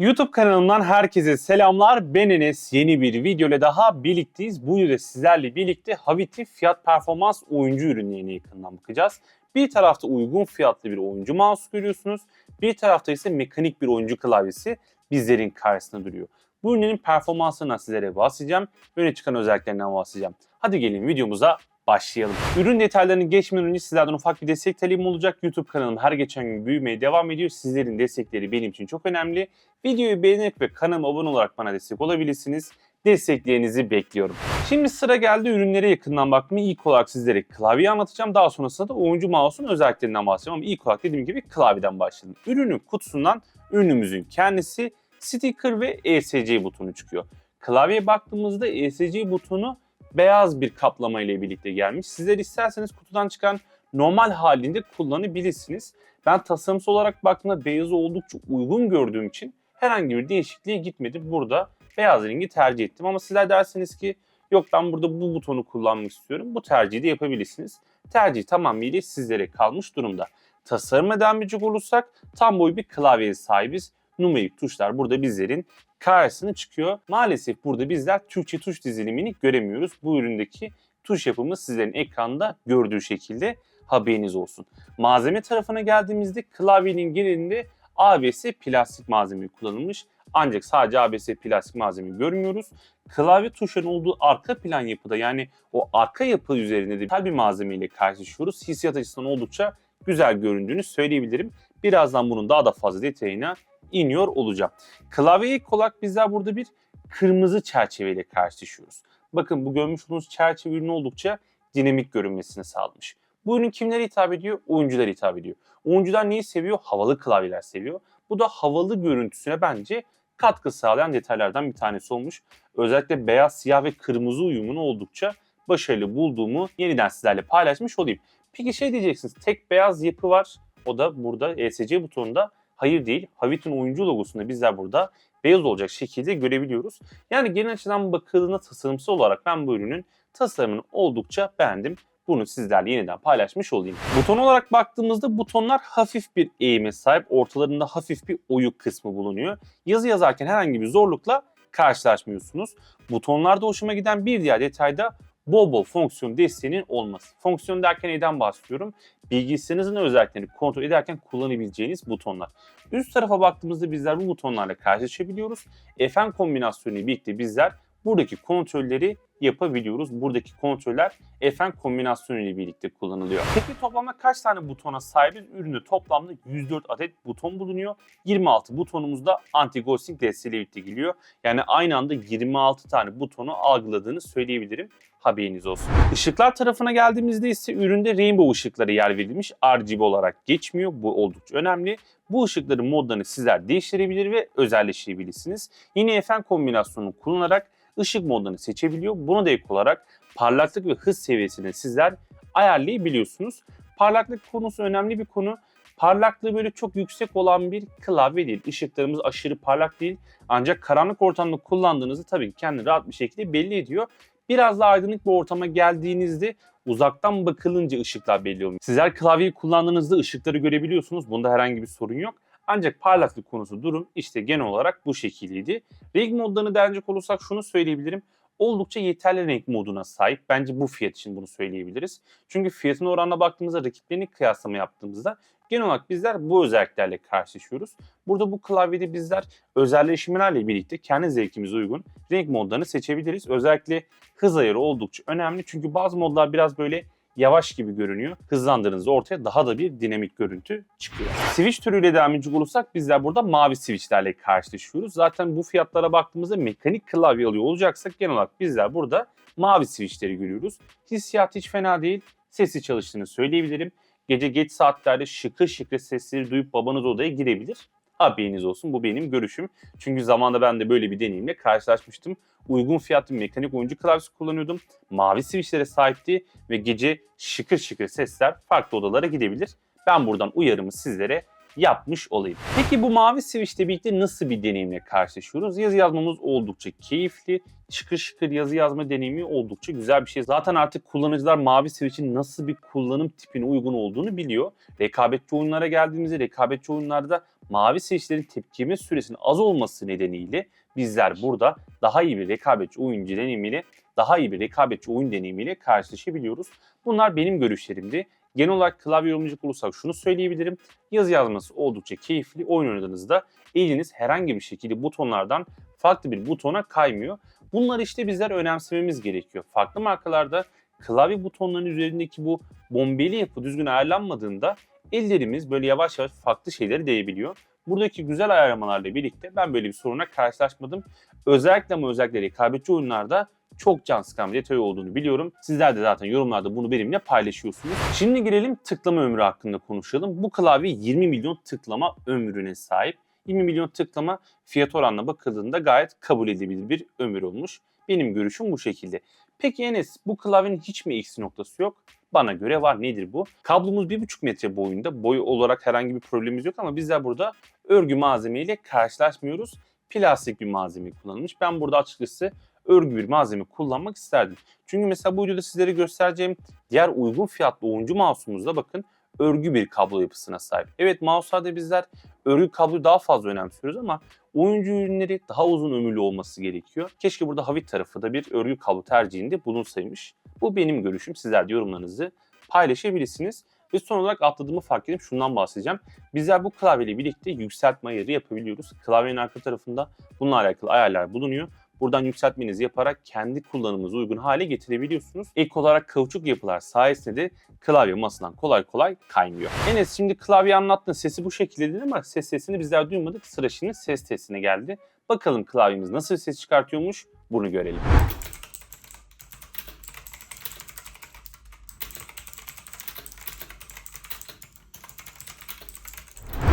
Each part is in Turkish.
YouTube kanalımdan herkese selamlar. Ben Enes. Yeni bir video ile daha birlikteyiz. Bu videoda sizlerle birlikte Haviti fiyat performans oyuncu ürünlerine yakından bakacağız. Bir tarafta uygun fiyatlı bir oyuncu mouse görüyorsunuz. Bir tarafta ise mekanik bir oyuncu klavyesi bizlerin karşısında duruyor. Bu ürünlerin performansından sizlere bahsedeceğim. Öne çıkan özelliklerinden bahsedeceğim. Hadi gelin videomuza başlayalım. Ürün detaylarını geçmeden önce sizlerden ufak bir destek talebim olacak. YouTube kanalım her geçen gün büyümeye devam ediyor. Sizlerin destekleri benim için çok önemli. Videoyu beğenip ve kanalıma abone olarak bana destek olabilirsiniz. Desteklerinizi bekliyorum. Şimdi sıra geldi ürünlere yakından bakmaya. İlk olarak sizlere klavyeyi anlatacağım. Daha sonrasında da oyuncu mouse'un özelliklerinden bahsedeceğim. Ama ilk olarak dediğim gibi klavyeden başlayalım. Ürünün kutusundan ürünümüzün kendisi sticker ve ESC butonu çıkıyor. Klavyeye baktığımızda ESC butonu beyaz bir kaplama ile birlikte gelmiş. Sizler isterseniz kutudan çıkan normal halinde kullanabilirsiniz. Ben tasarımsal olarak baktığımda beyazı oldukça uygun gördüğüm için herhangi bir değişikliğe gitmedim. Burada beyaz rengi tercih ettim ama sizler derseniz ki yok ben burada bu butonu kullanmak istiyorum. Bu tercihi de yapabilirsiniz. Tercih tamamıyla sizlere kalmış durumda. Tasarıma devam edecek olursak tam boy bir klavyeye sahibiz. Numerik tuşlar burada bizlerin karşısına çıkıyor. Maalesef burada bizler Türkçe tuş dizilimini göremiyoruz. Bu üründeki tuş yapımı sizlerin ekranda gördüğü şekilde haberiniz olsun. Malzeme tarafına geldiğimizde klavyenin genelinde ABS plastik malzeme kullanılmış. Ancak sadece ABS plastik malzeme görmüyoruz. Klavye tuşlarının olduğu arka plan yapıda yani o arka yapı üzerinde de bir malzemeyle karşılaşıyoruz. Hissiyat açısından oldukça güzel göründüğünü söyleyebilirim. Birazdan bunun daha da fazla detayına iniyor olacağım. Klavye ilk olarak bizler burada bir kırmızı çerçeveyle karşılaşıyoruz. Bakın bu görmüş olduğunuz çerçeve ürünü oldukça dinamik görünmesini sağlamış. Bu ürün kimlere hitap ediyor? Oyunculara hitap ediyor. Oyuncular neyi seviyor? Havalı klavyeler seviyor. Bu da havalı görüntüsüne bence katkı sağlayan detaylardan bir tanesi olmuş. Özellikle beyaz, siyah ve kırmızı uyumunu oldukça başarılı bulduğumu yeniden sizlerle paylaşmış olayım. Peki şey diyeceksiniz, tek beyaz yapı var. O da burada ESC butonunda. Hayır değil. Havit'in oyuncu logosunda bizler burada beyaz olacak şekilde görebiliyoruz. Yani genel açıdan bakıldığında tasarımsal olarak ben bu ürünün tasarımını oldukça beğendim. Bunu sizlerle yeniden paylaşmış olayım. Buton olarak baktığımızda butonlar hafif bir eğime sahip. Ortalarında hafif bir oyuk kısmı bulunuyor. Yazı yazarken herhangi bir zorlukla karşılaşmıyorsunuz. Butonlarda hoşuma giden bir diğer detay da bol bol fonksiyon desteğinin olması. Fonksiyon derken neden bahsediyorum? Bilgisayarınızın özelliklerini kontrol ederken kullanabileceğiniz butonlar. Üst tarafa baktığımızda bizler bu butonlarla karşılaşabiliyoruz. FM kombinasyonu birlikte bizler buradaki kontrolleri yapabiliyoruz. Buradaki kontroller FM kombinasyonu ile birlikte kullanılıyor. Peki toplamda kaç tane butona sahibiz? Üründe toplamda 104 adet buton bulunuyor. 26 butonumuz da anti-ghosting desteğiyle birlikte geliyor. Yani aynı anda 26 tane butonu algıladığını söyleyebilirim. Haberiniz olsun. Işıklar tarafına geldiğimizde ise üründe rainbow ışıkları yer verilmiş. RGB olarak geçmiyor. Bu oldukça önemli. Bu ışıkların modlarını sizler değiştirebilir ve özelleştirebilirsiniz. Yine FM kombinasyonunu kullanarak ışık modlarını seçebiliyor. Buna da ek olarak parlaklık ve hız seviyesini sizler ayarlayabiliyorsunuz. Parlaklık konusu önemli bir konu. Parlaklığı böyle çok yüksek olan bir klavye değil. Işıklarımız aşırı parlak değil. Ancak karanlık ortamda kullandığınızda tabii ki kendini rahat bir şekilde belli ediyor. Biraz daha aydınlık bir ortama geldiğinizde uzaktan bakılınca ışıklar belli oluyor. Sizler klavyeyi kullandığınızda ışıkları görebiliyorsunuz. Bunda herhangi bir sorun yok. Ancak parlaklık konusu durum işte genel olarak bu şekildeydi. Renk modlarını değerlenecek olursak şunu söyleyebilirim. Oldukça yeterli renk moduna sahip. Bence bu fiyat için bunu söyleyebiliriz. Çünkü fiyatına oranla baktığımızda rakiplerini kıyaslama yaptığımızda genel olarak bizler bu özelliklerle karşılaşıyoruz. Burada bu klavyede bizler özelleşmelerle birlikte kendi zevkimize uygun renk modlarını seçebiliriz. Özellikle hız ayarı oldukça önemli. Çünkü bazı modlar biraz böyle yavaş gibi görünüyor. Hızlandırdığınızda ortaya daha da bir dinamik görüntü çıkıyor. Switch türüyle devam edecek olursak bizler burada mavi switchlerle karşılaşıyoruz. Zaten bu fiyatlara baktığımızda mekanik klavye alıyor olacaksak genel olarak bizler burada mavi switchleri görüyoruz. Hissiyat hiç fena değil. Sesi çalıştığını söyleyebilirim. Gece geç saatlerde şıkır şıkır sesleri duyup babanız odaya girebilir. Haberiniz olsun bu benim görüşüm. Çünkü zamanda ben de böyle bir deneyimle karşılaşmıştım. Uygun fiyatlı mekanik oyuncu klavyesi kullanıyordum. Mavi switchlere sahipti ve gece şıkır şıkır sesler farklı odalara gidebilir. Ben buradan uyarımı sizlere yapmış olayım. Peki bu mavi switch ile birlikte nasıl bir deneyimle karşılaşıyoruz? Yazı yazmamız oldukça keyifli. Şıkır şıkır yazı yazma deneyimi oldukça güzel bir şey. Zaten artık kullanıcılar mavi switch'in nasıl bir kullanım tipine uygun olduğunu biliyor. Rekabetçi oyunlara geldiğimizde rekabetçi oyunlarda mavi seçicilerin tepkime süresinin az olması nedeniyle bizler burada daha iyi bir rekabetçi oyuncu deneyimiyle, daha iyi bir rekabetçi oyun deneyimiyle karşılaşabiliyoruz. Bunlar benim görüşlerimdi. Genel olarak klavye yorumlayacak olursak şunu söyleyebilirim. Yazı yazması oldukça keyifli. Oyun oynadığınızda eliniz herhangi bir şekilde butonlardan farklı bir butona kaymıyor. Bunları işte bizler önemsememiz gerekiyor. Farklı markalarda klavye butonlarının üzerindeki bu bombeli yapı düzgün ayarlanmadığında ellerimiz böyle yavaş yavaş farklı şeyleri değebiliyor. Buradaki güzel ayarlamalarla birlikte ben böyle bir soruna karşılaşmadım. Özellikle ama özellikle rekabetçi oyunlarda çok can sıkan bir detay olduğunu biliyorum. Sizler de zaten yorumlarda bunu benimle paylaşıyorsunuz. Şimdi girelim tıklama ömrü hakkında konuşalım. Bu klavye 20 milyon tıklama ömrüne sahip. 20 milyon tıklama fiyat oranına bakıldığında gayet kabul edilebilir bir ömür olmuş. Benim görüşüm bu şekilde. Peki Enes bu klavyenin hiç mi eksi noktası yok? Bana göre var. Nedir bu? Kablomuz 1,5 metre boyunda. Boy olarak herhangi bir problemimiz yok ama bizler burada örgü malzemeyle karşılaşmıyoruz. Plastik bir malzeme kullanılmış. Ben burada açıkçası örgü bir malzeme kullanmak isterdim. Çünkü mesela bu videoda sizlere göstereceğim diğer uygun fiyatlı oyuncu mouse'umuzda bakın örgü bir kablo yapısına sahip. Evet mouse'larda bizler örgü kabloyu daha fazla önemsiyoruz ama oyuncu ürünleri daha uzun ömürlü olması gerekiyor. Keşke burada Havit tarafı da bir örgü kablo tercihinde bulunsaymış. Bu benim görüşüm. Sizler de yorumlarınızı paylaşabilirsiniz. Ve son olarak atladığımı fark edip şundan bahsedeceğim. Bizler bu klavyeyle birlikte yükseltme ayarı yapabiliyoruz. Klavyenin arka tarafında bununla alakalı ayarlar bulunuyor. Buradan yükseltmenizi yaparak kendi kullanımınıza uygun hale getirebiliyorsunuz. Ek olarak kauçuk yapılar sayesinde de klavye masadan kolay kolay kaymıyor. Enes şimdi klavye anlattın sesi bu şekilde dedi ama ses sesini bizler duymadık. Sıra şimdi ses testine geldi. Bakalım klavyemiz nasıl ses çıkartıyormuş bunu görelim.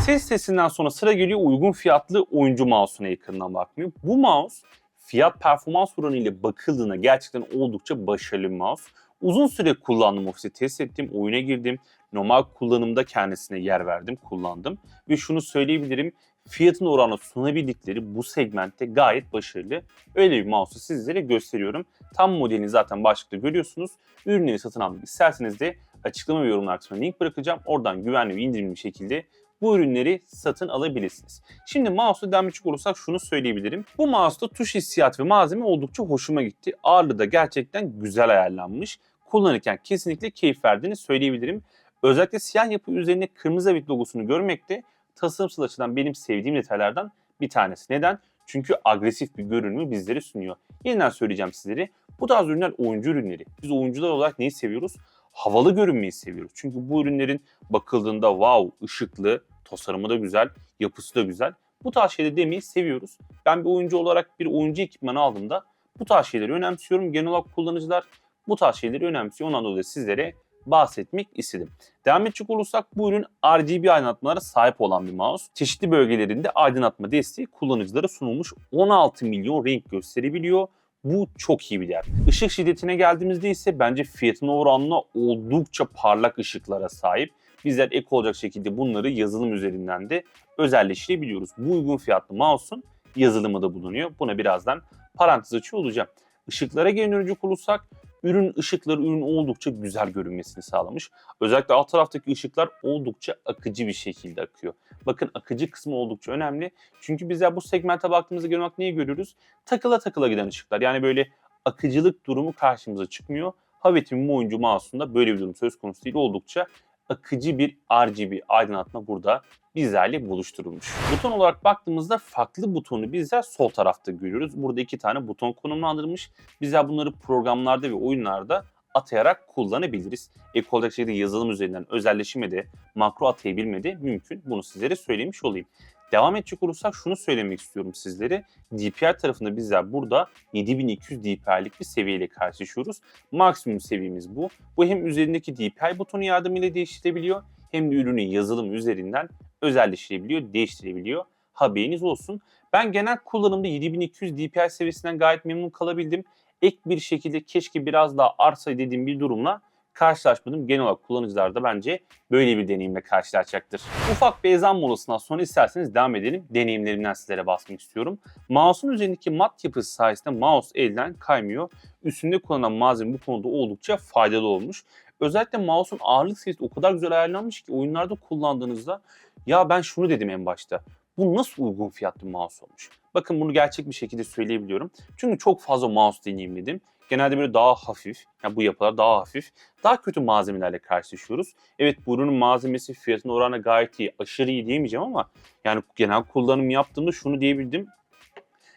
Ses sesinden sonra sıra geliyor uygun fiyatlı oyuncu mouse'una yakından bakmıyor. Bu mouse fiyat performans oranı ile bakıldığında gerçekten oldukça başarılı bir mouse. Uzun süre kullandım ofiste test ettim, oyuna girdim. Normal kullanımda kendisine yer verdim, kullandım. Ve şunu söyleyebilirim, fiyatın oranla sunabildikleri bu segmentte gayet başarılı. Öyle bir mouse'u sizlere gösteriyorum. Tam modelini zaten başlıkta görüyorsunuz. Ürünleri satın almak isterseniz de açıklama ve yorumlar kısmına link bırakacağım. Oradan güvenli ve indirimli bir şekilde bu ürünleri satın alabilirsiniz. Şimdi mouse'u demişik olursak şunu söyleyebilirim. Bu mouse'da tuş hissiyat ve malzeme oldukça hoşuma gitti. Ağırlığı da gerçekten güzel ayarlanmış. Kullanırken kesinlikle keyif verdiğini söyleyebilirim. Özellikle siyah yapı üzerine kırmızı bit logosunu görmek de tasarımsal açıdan benim sevdiğim detaylardan bir tanesi. Neden? Çünkü agresif bir görünümü bizlere sunuyor. Yeniden söyleyeceğim sizlere. Bu tarz ürünler oyuncu ürünleri. Biz oyuncular olarak neyi seviyoruz? Havalı görünmeyi seviyoruz. Çünkü bu ürünlerin bakıldığında wow, ışıklı, tasarımı da güzel, yapısı da güzel. Bu tarz şeyleri demeyi seviyoruz. Ben bir oyuncu olarak bir oyuncu ekipmanı aldığımda bu tarz şeyleri önemsiyorum. Genel olarak kullanıcılar bu tarz şeyleri önemsiyor. Ondan dolayı sizlere bahsetmek istedim. Devam edecek olursak bu ürün RGB aydınlatmalara sahip olan bir mouse. Çeşitli bölgelerinde aydınlatma desteği kullanıcılara sunulmuş 16 milyon renk gösterebiliyor. Bu çok iyi bir değer. Işık şiddetine geldiğimizde ise bence fiyatına oranla oldukça parlak ışıklara sahip. Bizler ek olacak şekilde bunları yazılım üzerinden de özelleştirebiliyoruz. Bu uygun fiyatlı mouse'un yazılımı da bulunuyor. Buna birazdan parantez açıyor olacağım. Işıklara gelinecek olursak ürün ışıkları ürün oldukça güzel görünmesini sağlamış. Özellikle alt taraftaki ışıklar oldukça akıcı bir şekilde akıyor. Bakın akıcı kısmı oldukça önemli. Çünkü bizler bu segmente baktığımızda genel olarak neyi görüyoruz? Takıla takıla giden ışıklar. Yani böyle akıcılık durumu karşımıza çıkmıyor. Havit'in bu oyuncu mouse'unda böyle bir durum söz konusu değil. Oldukça akıcı bir RGB aydınlatma burada bizlerle buluşturulmuş. Buton olarak baktığımızda farklı butonu bizler sol tarafta görüyoruz. Burada iki tane buton konumlandırılmış. Bizler bunları programlarda ve oyunlarda atayarak kullanabiliriz. Ek olacak şekilde yazılım üzerinden özelleşime de makro atayabilme de mümkün. Bunu sizlere söylemiş olayım. Devam edecek olursak şunu söylemek istiyorum sizlere. DPI tarafında bizler burada 7200 DPI'lik bir seviyeyle karşılaşıyoruz. Maksimum seviyemiz bu. Bu hem üzerindeki DPI butonu yardımıyla değiştirebiliyor hem de ürünü yazılım üzerinden özelleştirebiliyor, değiştirebiliyor. Haberiniz olsun. Ben genel kullanımda 7200 DPI seviyesinden gayet memnun kalabildim. Ek bir şekilde keşke biraz daha artsa dediğim bir durumla karşılaşmadım. Genel olarak kullanıcılar da bence böyle bir deneyimle karşılaşacaktır. Ufak bir ezan molasından sonra isterseniz devam edelim. Deneyimlerimden sizlere basmak istiyorum. Mouse'un üzerindeki mat yapısı sayesinde mouse elden kaymıyor. Üstünde kullanılan malzeme bu konuda oldukça faydalı olmuş. Özellikle mouse'un ağırlık seviyesi o kadar güzel ayarlanmış ki oyunlarda kullandığınızda ya ben şunu dedim en başta. Bu nasıl uygun fiyatlı mouse olmuş? Bakın bunu gerçek bir şekilde söyleyebiliyorum. Çünkü çok fazla mouse deneyimledim. Genelde böyle daha hafif, yani bu yapılar daha hafif, daha kötü malzemelerle karşılaşıyoruz. Evet bu ürünün malzemesi fiyatına oranla gayet iyi, aşırı iyi diyemeyeceğim ama yani genel kullanım yaptığımda şunu diyebildim.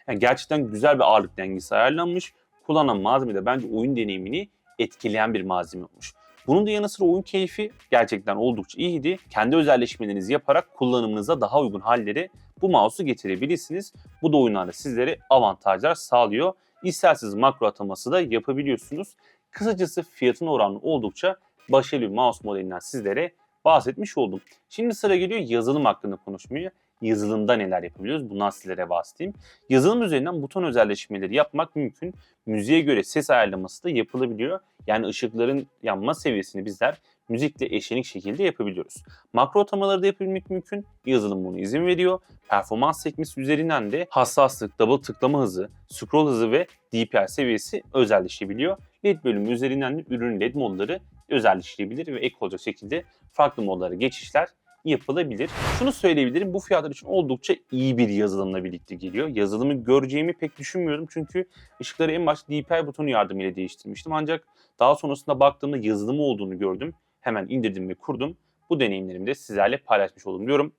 Yani gerçekten güzel bir ağırlık dengesi ayarlanmış. Kullanan malzeme de bence oyun deneyimini etkileyen bir malzeme olmuş. Bunun da yanı sıra oyun keyfi gerçekten oldukça iyiydi. Kendi özelleşmelerinizi yaparak kullanımınıza daha uygun halleri bu mouse'u getirebilirsiniz. Bu da oyunlarda sizlere avantajlar sağlıyor. İsterseniz makro ataması da yapabiliyorsunuz. Kısacası fiyatına oranlı oldukça başarılı bir mouse modelinden sizlere bahsetmiş oldum. Şimdi sıra geliyor yazılım hakkında konuşmaya. Yazılımda neler yapabiliyoruz? Bundan sizlere bahsedeyim. Yazılım üzerinden buton özelleşmeleri yapmak mümkün. Müziğe göre ses ayarlaması da yapılabiliyor. Yani ışıkların yanma seviyesini bizler müzikle eşlenik şekilde yapabiliyoruz. Makro atamaları da yapabilmek mümkün. Yazılım bunu izin veriyor. Performans sekmesi üzerinden de hassaslık, double tıklama hızı, scroll hızı ve DPI seviyesi özelleşebiliyor. LED bölümü üzerinden de ürün LED modları özelleştirebilir ve ek olacak şekilde farklı modlara geçişler yapılabilir. Şunu söyleyebilirim bu fiyatlar için oldukça iyi bir yazılımla birlikte geliyor. Yazılımı göreceğimi pek düşünmüyorum çünkü ışıkları en başta DPI butonu yardımıyla değiştirmiştim ancak daha sonrasında baktığımda yazılımı olduğunu gördüm. Hemen indirdim ve kurdum. Bu deneyimlerimi de sizlerle paylaşmış oldum diyorum.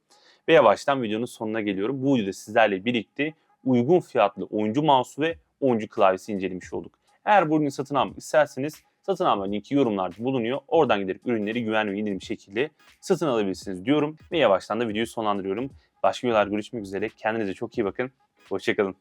Ve yavaştan videonun sonuna geliyorum. Bu videoda sizlerle birlikte uygun fiyatlı oyuncu mouse'u ve oyuncu klavyesi incelemiş olduk. Eğer bu ürünü satın almak isterseniz satın alma linki yorumlarda bulunuyor. Oradan gidip ürünleri güvenli ve indirim şekilde satın alabilirsiniz diyorum. Ve yavaştan da videoyu sonlandırıyorum. Başka videolar görüşmek üzere. Kendinize çok iyi bakın. Hoşçakalın.